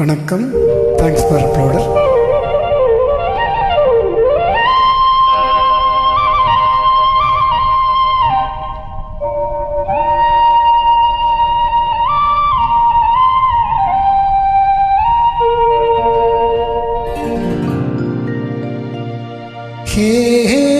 வணக்கம் thanks for uploader Hey, hey.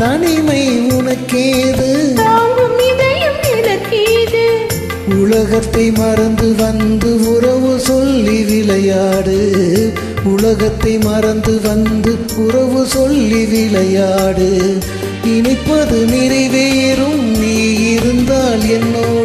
தனிமை உனக்கேது? உலகத்தை மறந்து வந்து உறவு சொல்லி விளையாடு. உலகத்தை மறந்து வந்து உறவு சொல்லி விளையாடு. இனிப்பது நிறைவேறும் நீ இருந்தால் என்னோ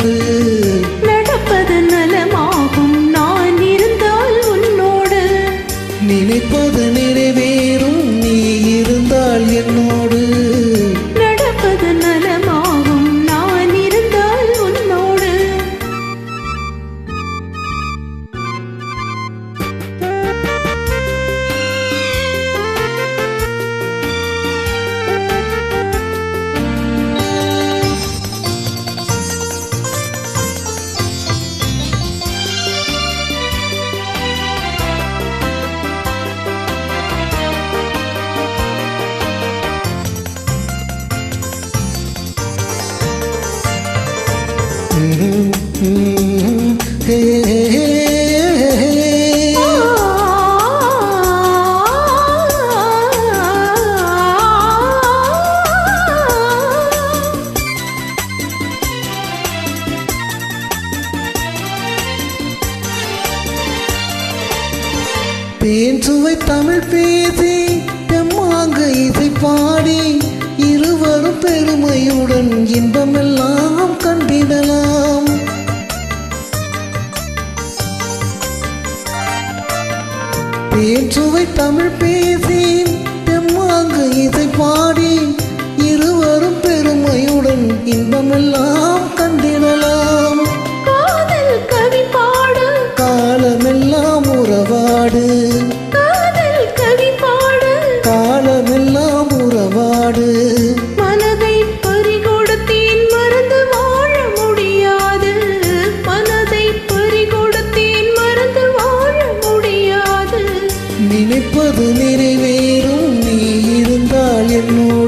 தேன் சுவை தமிழ் பேசி தெம்மாங்க இசை பாடி இருவரும் பெருமையுடன் தமிழ் பேச you. know